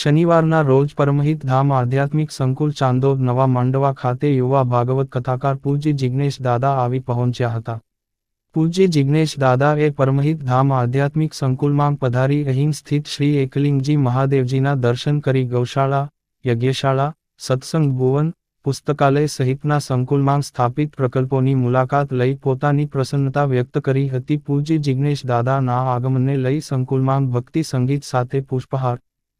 શનિવારના રોજ પરમહિત ધામ આધ્યાત્મિક સંકુલ ચાંદોદ નવા માંડવા ખાતે યુવા ભાગવત કથાકાર પૂજ્ય જિજ્ઞેશ દાદા આવી પહોંચ્યા હતા. પૂજ્ય દાદા એ પરમહિત ધામ આધ્યાત્મિક સંકુલમાં પધારી અહીં સ્થિત શ્રી એકલિંગજી મહાદેવજીના દર્શન કરી ગૌશાળા, યજ્ઞશાળા, સત્સંગ ભુવન, પુસ્તકાલય સહિતના સંકુલમાં સ્થાપિત પ્રકલ્પોની મુલાકાત લઈ પોતાની પ્રસન્નતા વ્યક્ત કરી હતી. પૂજ્ય જિજ્ઞેશ દાદાના આગમનને લઈ સંકુલમાં ભક્તિ સંગીત સાથે પુષ્પહાર,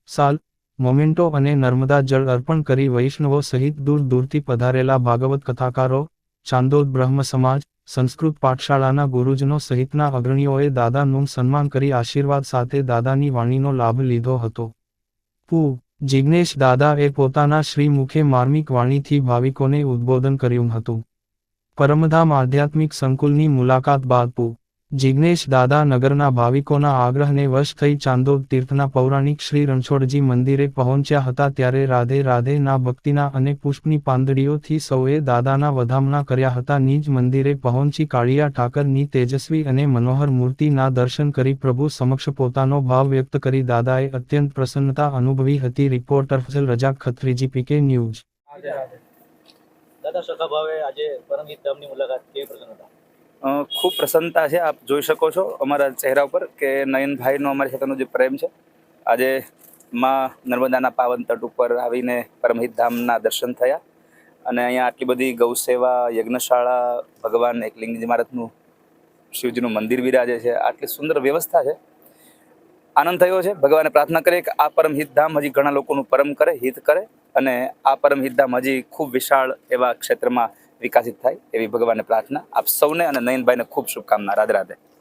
સાલ મોમેન્ટો અને નર્મદા જળ અર્પણ કરી વૈષ્ણવો સહિત દૂર દૂરથી પધારેલા ભાગવત કથાકારો, ચાંદોદ બ્રહ્મ સમાજ, સંસ્કૃત પાઠશાળાના ગુરુજનો સહિતના અગ્રણીઓએ દાદાનું સન્માન કરી આશીર્વાદ સાથે દાદાની વાણીનો લાભ લીધો હતો. પૂ જિજ્ઞેશ દાદા એ પોતાના શ્રીમુખે માર્મિક વાણીથી ભાવિકોને ઉદ્બોધન કર્યું હતું. પરમધામ આધ્યાત્મિક સંકુલની મુલાકાત બાદ પૂ જિજ્ઞેશ દાદા નગરના ભાવિકોના આગ્રહને વશ થઈ ચાંદોદ તીર્થના પૌરાણિક શ્રી રણછોડજી મંદિરે પહોંચ્યા હતા ત્યારે રાધે રાધે ના ભક્તિના અને પુષ્પની પાંદડીઓથી સૌએ દાદાના વધામણા કર્યા હતા. નિજ મંદિરે પહોંચી કાળિયા ઠાકરની તેજસ્વી અને મનોહર મૂર્તિના દર્શન કરી પ્રભુ સમક્ષ પોતાનો ભાવ વ્યક્ત કરી દાદાએ અત્યંત પ્રસન્નતા અનુભવી હતી. રિપોર્ટર ફસલ રજા ખત્રીજી પીકે ન્યૂઝ. દાદા, સખા ભાવે આજે પરમગીત ધામની મુલાકાત. કેવી પ્રસન્નતા? ખૂબ પ્રસન્નતા છે, આપ જોઈ શકો છો અમારા ચહેરા ઉપર કે નયનભાઈનો અમારી સાથેનો જે પ્રેમ છે, આજે માં નર્મદાના પાવન તટ ઉપર આવીને પરમહિત ધામના દર્શન થયા અને અહીંયા આટલી બધી ગૌસેવા, યજ્ઞશાળા, ભગવાન એકલિંગ ઇમારતનું શિવજીનું મંદિર બિરાજે છે, આટલી સુંદર વ્યવસ્થા છે. આનંદ થયો છે, ભગવાને પ્રાર્થના કરીએ કે આ પરમહિત ધામ હજી ઘણા લોકોનું પરમ કરે, હિત કરે અને આ પરમહિત ધામ હજી ખૂબ વિશાળ એવા ક્ષેત્રમાં વિકસિત થાય એવી ભગવાનને પ્રાર્થના. આપ સૌને અને નયનભાઈને ખૂબ શુભકામના. રાધે રાધે.